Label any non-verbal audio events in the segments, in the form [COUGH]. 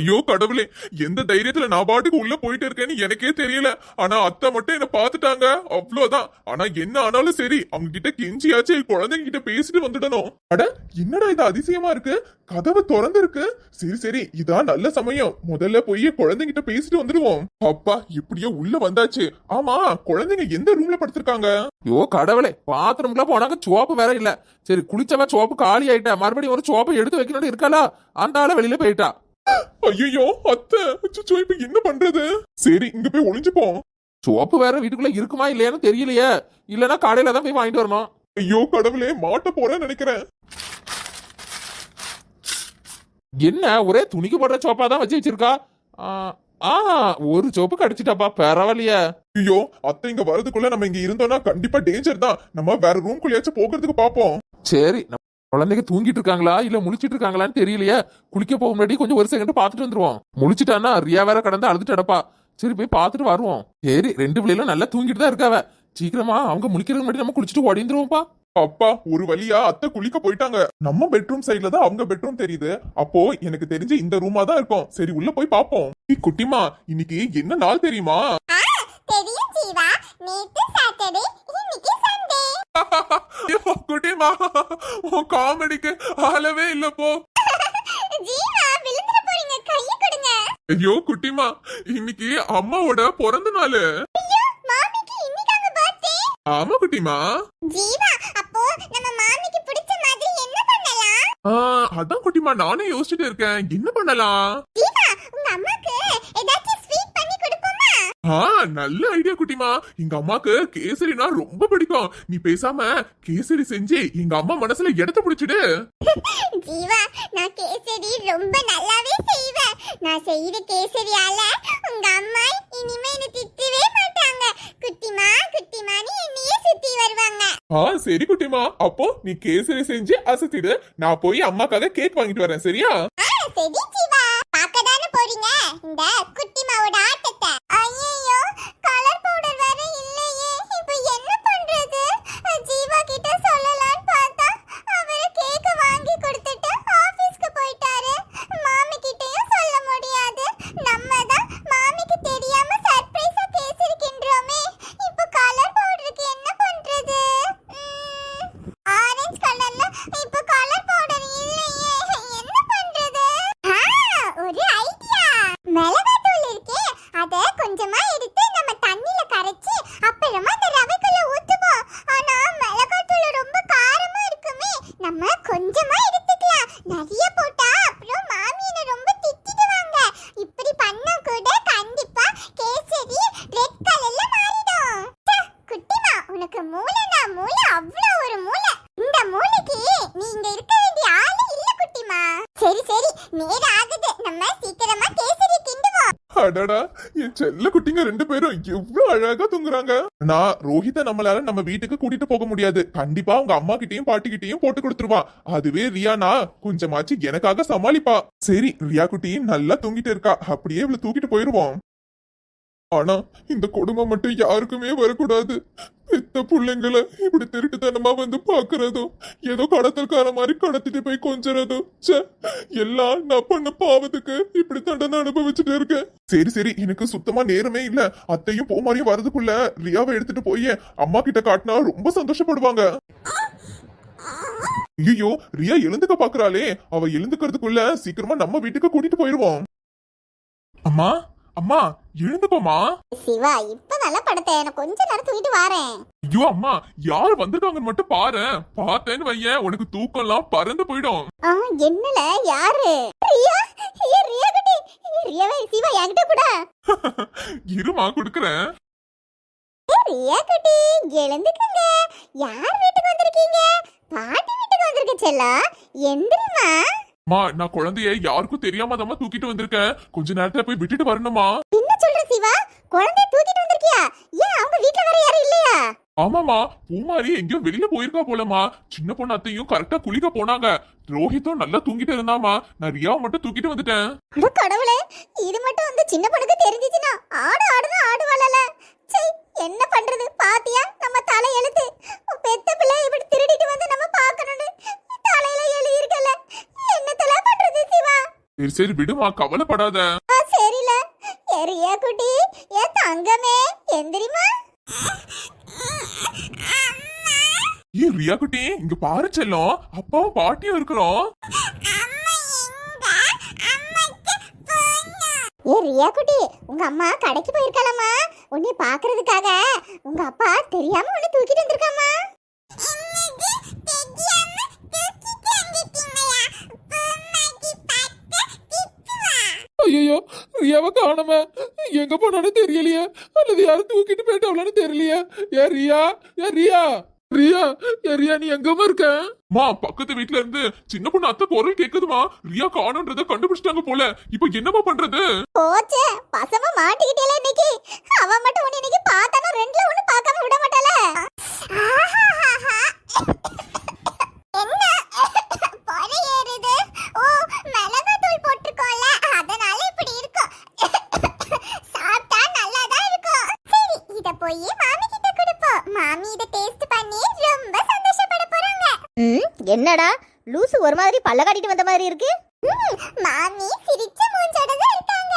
ஐயோ கடவுளே எந்த தைரியத்துல நான் பாட்டுக்கு உள்ள போயிட்டு இருக்கேன்னு எனக்கே தெரியல. ஆனா அத்தை மட்டும் என்ன பாத்துட்டாங்க அவ்வளவுதான். ஆனா என்ன ஆனாலும் சரி அவங்க கிட்ட கெஞ்சியாச்சு குழந்தைங்க கிட்ட பேசிட்டு வந்துடணும். அட என்னடா இது அதிசயமா இருக்கு? கதவு திறந்து இருக்கு சரி சரி இதான் நல்ல சமயம். முதல்ல போய் குழந்தைங்கிட்ட பேசிட்டு வந்துடுவோம். அப்பா இப்படியே உள்ள வந்தாச்சு. ஆமா குழந்தைங்க எந்த ரூம்ல படுத்திருக்காங்க? ஐயோ கடவுளே பாத்ரூம்ல போனாங்க சோப்பு வேற இல்ல. சரி குளிச்சவன் சோப்பு காலி ஆயிட்டா மறுபடியும் ஒரு சோப்பை எடுத்து வைக்கணும்னு இருக்காளா? அந்த ஆள வெளியில போயிட்டா. ஐயோ அத்தை அச்சச்சோ, இப்ப என்ன பண்றது? சரி இங்க போய் ஒளிஞ்சுப்போம். சோப்பு வேற வீட்டுக்குள்ள இருக்குமா இல்லையான்னு தெரியலையே. இல்லனா கடையில தான் போய் வாங்கிட்டு வரணும். ஐயோ கடவுளே மாட்ட போறேன்னு நினைக்கிறேன். என்ன ஒரே துணிக்கு போடுற சோப்பா தான் வச்சு வச்சிருக்கா? ஆ, ஒரு சோப்பு கடிச்சிட்டாப்பா பரவாயில்லையே. ஐயோ அத்தை இங்க வரதுக்குள்ள நம்ம இங்க இருந்தோம்னா கண்டிப்பா டேஞ்சர் தான். நம்ம வேற ரூம் குள்ளையாச்சும் போகிறதுக்கு பாப்போம். சரி குழந்தைங்க தூங்கிட்டு இருக்காங்களா இல்ல முழிச்சிட்டு இருக்காங்களான்னு தெரியலையே. குளிக்க போக முன்னாடி கொஞ்சம் ஒரு செகண்ட் பார்த்துட்டு வந்துருவோம். முழிச்சிட்டானா ரியா வேற கடந்து அழுதுட்டு அடப்பா சரி போய் பார்த்துட்டு வருவோம். சரி ரெண்டு பிள்ளைகளும் நல்லா தூங்கிட்டு தான் இருக்காவ. சீக்கிரமா அவங்க முழிக்கிறதுக்கு முன்னாடி நம்ம குளிச்சுட்டு ஓடிந்துருவோம்ப்பா. அப்பா ஒரு வழியா அத்தை குளிக்க போயிட்டாங்க. நம்ம பெட்ரூம் சைடுல தான் அவங்க பெட்ரூம் தெரியுது. அப்போ எனக்கு தெரிஞ்சு இந்த ரூமா தான் இருக்கும். சரி உள்ள போய் பாப்போம் குட்டிமா இன்னைக்கு என்ன நாள் தெரியுமா? ஆ தெரியும் ஜீவா. நேத்து சாட்டர்டே குட்டிமா உன் காமெடிக்கு அளவே இல்ல போ. ஐயோ குட்டிமா இன்னைக்கு அம்மாவோட பிறந்த நாள். ஆமா குட்டிமா. ஜீவா அப்போ நம்ம மாமிக்கு பிடிச்ச மாதிரி என்ன பண்ணலாம்? ஆ, அதான் குட்டிமா நானே யோசிச்சுட்டு இருக்கேன். என்ன பண்ணலாம்? ஜீவா உங்க அம்மாக்கு ஏதாச்சும் ஆ நல்ல ஐடியா குட்டிமா. எங்க அம்மாக்கு கேசரினா ரொம்ப பிடிக்கும். நீ பேசாம கேசரி செஞ்சு எங்க அம்மா மனசுல இடத்த பிடிச்சிடு. [LAUGHS] ஜீவா நான் கேசரி ரொம்ப நல்லாவே செய்வேன். நான் செய்த கேசரியால உங்க அம்மா இனிமே என்ன திட்டவே மாட்டாங்க. குட்டிமா குட்டிமான்னு என்னையே சுத்தி வருவாங்க. ஆ சரி குட்டிமா. அப்போ நீ கேசரி செஞ்சு அசத்திடு. நான் போய் அம்மாக்காக கேக் வாங்கிட்டு வரேன் சரியா? சரி ஜீவா. பார்க்க தானே போறீங்க? இந்த குட்டிமாவோட ஐயோ கலர் பவுடர் வேற இல்லையே இப்போ என்ன பண்றது ஜீவா கிட்ட சொல்லலாம்னு பார்த்தா அவர் கேக்க வாங்கி கொடுத்துட்டு ஆபீஸ்க்கு போயிட்டாரு மாமி கிட்டயும் சொல்ல முடியாது நம்ம தான் மாமிக்கு தெரியாம சர்ப்ரைஸா கேசிருக்கின்றோமே இப்போ கலர் பவுடருக்கு என்ன பண்றது ஆரஞ்சு கலர்ல இப்போ கலர் பவுடர் இல்லையே என்ன பண்றது ஆ, ஒரு ஐடியா மிளகாத்தூள் இருக்கே அத கொஞ்சமா எடுத்து நம்ம தண்ணில கரைச்சி அப்புறமா அந்த ரவைக்குள்ள ஊத்துவோம் ஆனா மிளகாத்தூள் ரொம்ப காரமா இருக்குமே நம்ம கொஞ்சமா எடுத்துக்கலாம் நிறைய போட்டா அப்புறம் மாமி என்ன ரொம்ப திட்டிடுவாங்க இப்படி பண்ணா கூட கண்டிப்பா கேசரி ரெட் கலர்ல மாறிடும் ச்சே, குட்டிமா உனக்கு மூளைனா மூளை அவ்வளோ ஒரு மூளை இந்த மூளைக்கு நீ இங்க இருக்க வேண்டிய ஆளே இல்ல குட்டிமா சரி சரி நேரம் ஆகுது நம்ம சீக்கிரமா கேசரி கிண்டுவோம் அடடா என் செல்ல குட்டிங்க ரெண்டு பேரும் எவ்வளவு அழகா தூங்குறாங்க. நான் ரோஹித நம்மளால நம்ம வீட்டுக்கு கூட்டிட்டு போக முடியாது. கண்டிப்பா உங்க அம்மா கிட்டயும் பாட்டி கிட்டயும் போட்டு கொடுத்துருவான் அதுவே ரியானா கொஞ்சமாச்சு எனக்காக சமாளிப்பா. சரி ரியா குட்டி நல்லா தூங்கிட்டு இருக்கா. அப்படியே இவளை தூக்கிட்டு போயிருவோம். ஆனா இந்த கொடுமை மட்டும் யாருக்குமே வரக்கூடாது. பெத்த பிள்ளைங்களை இப்படி திருட்டுத்தனமா வந்து பாக்குறதும் ஏதோ கடத்தல்கார மாதிரி கடத்திட்டு போய் கொஞ்சறதும் ச்சே எல்லாம் நான் பண்ண பாவத்துக்கு இப்படி தண்டனை அனுபவிச்சுட்டு இருக்கேன். சரி சரி எனக்கு சுத்தமா நேரமே இல்ல. அத்தையும் போ மாதிரியும் வரதுக்குள்ள ரியாவை எடுத்துட்டு போய் அம்மா கிட்ட காட்டினா ரொம்ப சந்தோஷப்படுவாங்க. ஐயோ ரியா எழுந்துக்க பாக்குறாளே. அவ எழுந்துக்கிறதுக்குள்ள சீக்கிரமா நம்ம வீட்டுக்கு கூட்டிட்டு போயிருவோம். அம்மா அம்மா எழுந்துக்கோமா சிவா இப்ப நல்ல படத்தை. எனக்கு கொஞ்ச நேரம் தூக்கிட்டு வரேன். ஐயோ அம்மா யார் வந்திருக்காங்கன்னு மட்டும் பாரு. பார்த்தேன்னு வையேன் உனக்கு தூக்கம்லாம் பறந்து போயிடும். ஆ என்னல? யாரு? ரியா? ஐயோ, ரியா குட்டி. ரியாவை சிவா என்கிட்ட கூட. [LAUGHS] இருமா குடுக்கறேன். ரியா குட்டி எழுந்துக்குங்க. யார் வீட்டுக்கு வந்திருக்கீங்க? பாட்டி வீட்டுக்கு வந்திருக்க செல்லா. எந்திரிமா அம்மா நான் குழந்தைய யாருக்கும் தெரியாம தான் தூக்கிட்டு வந்திருக்கேன். கொஞ்ச நேரத்துல போய் விட்டுட்டு வரணுமா என்ன சொல்ற சிவா? குழந்தைய தூக்கிட்டு வந்திருக்கியா? ஏன் அவங்க வீட்ல வேற யாரும் இல்லையா? ஆமாமா பூமாரி எங்கேயோ வெளியில போயிருக்கா போலமா சின்ன பொண்ணு அத்தையும் கரெக்டா குளிக்க போனாங்க. ரோஹித்தும் நல்லா தூங்கிட்டு இருந்தாமா நான் ரியாவை மட்டும் தூக்கிட்டு வந்துட்டேன். அட கடவுளே இது மட்டும் வந்து சின்ன பொண்ணுக்கு தெரிஞ்சிச்சுன்னா ஆடு ஆடுனா ஆடுவாளல சே என்ன பண்றது? பாத்தியா? நம்ம தலை எழுத்து பெத்த பிள்ளை இப்படி திருடிட்டு வந்து நம்ம பார்க்கணும்னு. தலையில எழுதி இருக்கல என்ன தலை பண்றது சிவா? சரி சரி விடுமா கவலைப்படாத. சரில. எரியா குட்டி? ஏ தங்கமே எந்திரிமா ஏ ரியா குட்டி? இங்க பாரு செல்லம். அப்பாவும் பாட்டியும் இருக்கிறோம். ஏ ரியா குட்டி உங்க அம்மா கடைக்கு போயிருக்கலாமா உன்னை பாக்குறதுக்காக உங்க அப்பா தெரியாம உன்னை தூக்கிட்டு வந்திருக்காமா ஐயோ ரியாவை காணாம எங்க போனானு தெரியலையே. அல்லது யாரும் தூக்கிட்டு போயிட்டாவளான்னு தெரியலையே. ஏ ரியா ஏ ரியா ரியா ஏ ரியா நீ எங்கம்மா இருக்க? மா பக்கத்து வீட்ல இருந்து சின்ன பொண்ணு அத்தை குரல் கேக்குதுமா. ரியா காணுன்றத கண்டுபிடிச்சிட்டாங்க போல. இப்போ என்னமா பண்றது? போச்சே பசமா மாட்டிக்கிட்டேல இன்னைக்கு. அவன் மட்டும் உன்னை இன்னைக்கு பார்த்தானா? ரெண்டுல ஒண்ணு பார்க்காம விட மாட்டாள? என்ன? பொறை ஏறுது ஓ மிளகாத்தூள் போட்டிருக்கோம்ல அதனால இப்படி இருக்கும் சாப்பிட்டா நல்லா தான் இருக்கும் சரி இத போய் மாமி கிட்ட கொடுப்போம் மாமி இத டேஸ்ட் பண்ணி ரொம்ப சந்தோஷப்பட போறாங்க என்னடா? லூசு ஒரு மாதிரி பல்ல காட்டிட்டு வந்த மாதிரி இருக்கு. ம், மாமி சிரிச்ச மூஞ்சோட தான் இருக்காங்க.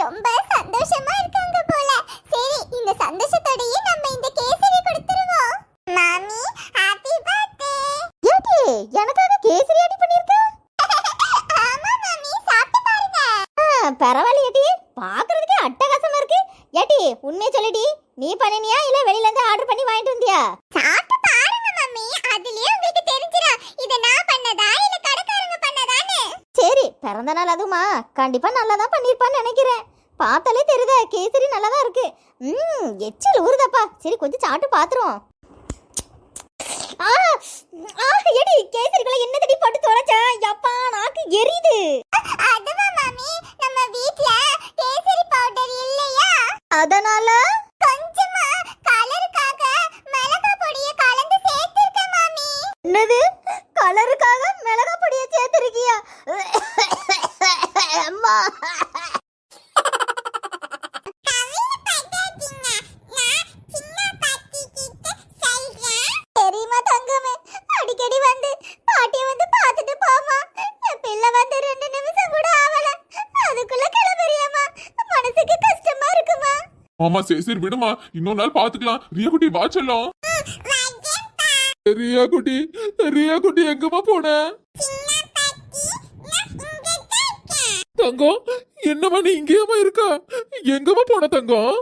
ரொம்ப சந்தோஷமா இருக்காங்க போல. சரி இந்த சந்தோஷத்தோடயே நம்ம இந்த கேசரி கொடுத்துருவோம். மாமி ஹாப்பி பர்த்டே ஏடி எனக்காக கேசரி அடி பண்ணிருக்க ஆமா மாமி சாப்பிட்டு பாருங்க. பரவாயில்லையேடி பாக்குறதுக்கே அட்டகாசமா இருக்கு. ஏடி உண்மையை சொல்லுடி. நீ பண்ணினியா? இல்ல வெளியில இருந்து ஆர்டர் பண்ணி வாங்கிட்டு வந்தியா? பிறந்த நாள் அதுவுமா கண்டிப்பா நல்லா தான் பண்ணிருப்பான்னு நினைக்கிறேன். பார்த்தாலே தெரியுதா கேசரி நல்லா தான் இருக்கு. ம் எச்சில் ஊறுதப்பா. சரி கொஞ்சம் சாப்பிட்டு பாத்துருவோம். ஆ ஆ எடி கேசரிக்குள்ள என்ன தடி போட்டு தொலைச்சா? யப்பா நாக்கு எரியுது. அதுவா மாமி. நம்ம வீட்ல கேசரி பவுடர் இல்லையா? அதனால? கொஞ்சமா கலருக்காக மிளகா பொடியை கலந்து சேர்த்திருக்கேன் மாமி. என்னது? கலருக்காக மிளகா பொடியை சேர்த்திருக்கியா? ஆமா சரி சரி விடுமா. இன்னொரு நாள் பாத்துக்கலாம் ரியா குட்டி வா செல்லம் குட்டி ரியா குட்டி எங்கம்மா போன? தங்கம் என்னம்மா நீ இங்கேயம்மா இருக்கா? எங்கம்மா போன தங்கம்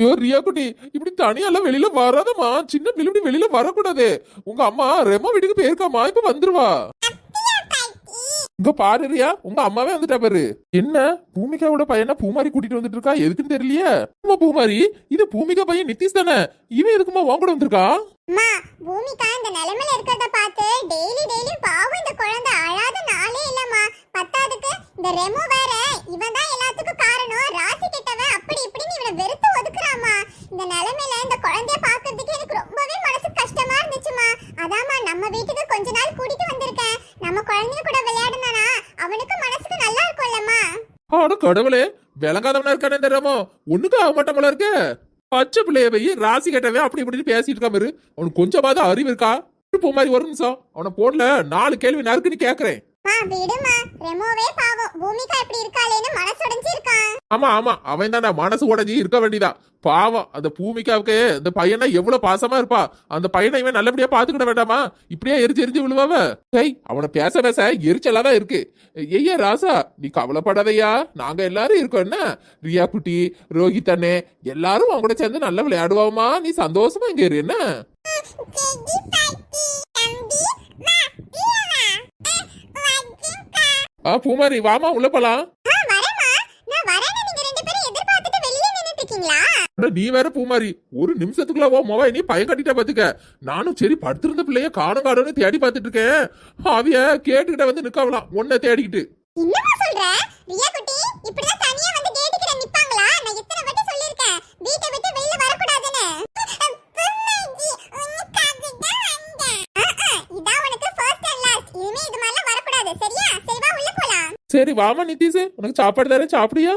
ஐயோ ரியா குட்டி இப்படி தனியாலாம் வெளியில வராதம்மா. சின்ன பிள்ளை வெளியில வரக்கூடாது. உங்க அம்மா ரெமோ வீட்டுக்கு போயிருக்காமா இப்ப வந்துருவா. இங்க பாருறியா உங்க அம்மாவே வந்துட்டா பாரு. என்ன பூமிகாவோட பையனை பூமாரி கூட்டிட்டு வந்துட்டு இருக்கா? எதுக்குன்னு தெரியலையே. அம்மா பூமாரி இது பூமிகா பையன் நித்திஷ் தானே? இவன் எதுக்குமா உன் கூட வந்திருக்கா? அம்மா பூமிகா இந்த நிலைமையில இருக்கிறத பார்த்து டெய்லி டெய்லி பாவம் இந்த குழந்தை அழாத நாளே இல்லம்மா. பத்தாதுக்கு இந்த ரெமோ வேற இவன் தான் எல்லாத்துக்கும் காரணம். ராசி கிட்டவன் அப்படி இப்படின்னு இவனை வெறுத்து ஒதுக்குறாமா இந்த நிலைமையில இந்த குழந்தைய பார்க்கிறதுக்கு எனக்கு ரொம்பவே மனசு கஷ்டமா இருந்துச்சுமா அதாம்மா நம்ம வீட்டுக்கு கொஞ்ச நாள் கூட்டிட்டு வந்திருக்கேன் நம்ம குழந்தைய கூட விளையாடுனானா அவனுக்கு மனசுக்கு நல்லா இருக்கும்லம்மா ஆட கடவுளே. விளங்காதவனா இருக்கானே இந்த ரெமோ ஒண்ணுக்கு ஆக மாட்டான் போல இருக்க. பச்சை பிள்ளைய போய் ராசி கேட்டவே அப்படி இப்படின்னு பேசிட்டு இருக்கா பாரு. அவனுக்கு கொஞ்சமாவது அறிவு இருக்கா? மாதிரி ஒரு நிமிஷம். அவனை போடல நாலு கேள்வி நறுக்குன்னு கேக்குறேன். மா விடுமா. ரெமோவே பாவம். பூமிகா இப்படி இருக்காளேன்னு மனசுடைஞ்சு இருக்கான் ஆமா ஆமா. அவன் மனசு உடஞ்சி இருக்க வேண்டியதான் பாவம். அந்த பூமிக்காவுக்கு இந்த பையனா எவ்வளவு பாசமா இருப்பா. அந்த பையனை இவன் நல்லபடியா பாத்துக்கிட வேண்டாமா? இப்படியே எரிஞ்சு எரிஞ்சு விழுவாவ? டேய் அவனை பேச பேச எரிச்சலா தான் இருக்கு. ஐயா ராசா நீ கவலைப்படாதய்யா நாங்க எல்லாரும் இருக்கோம். என்ன? ரியா குட்டி ரோஹித் அண்ணே எல்லாரும் அவங்க கூட சேர்ந்து நல்லா விளையாடுவாமா? நீ சந்தோஷமா இங்க இரு. என்ன ஜெகி பாட்டி தம்பி வா வா ஆ பூமாரி வாமா உள்ள போலாம். நீ வேற பூமாரி. ஒரு நிமிஷத்துக்குள்ள ஓ மொபைல் நீ பையன் கட்டிட்ட பாத்துக்க. நானும் சரி படுத்திருந்த பிள்ளைய காணும் காணும்னு தேடி பார்த்துட்டு இருக்கேன். அவிய கேட்டுக்கிட்ட வந்து நிக்காவலாம் உன்னை தேடிக்கிட்டு. என்னம்மா சொல்ற? சரி வாமா நிதிஷ் உனக்கு சாப்பாடு தரேன் சாப்பிடியா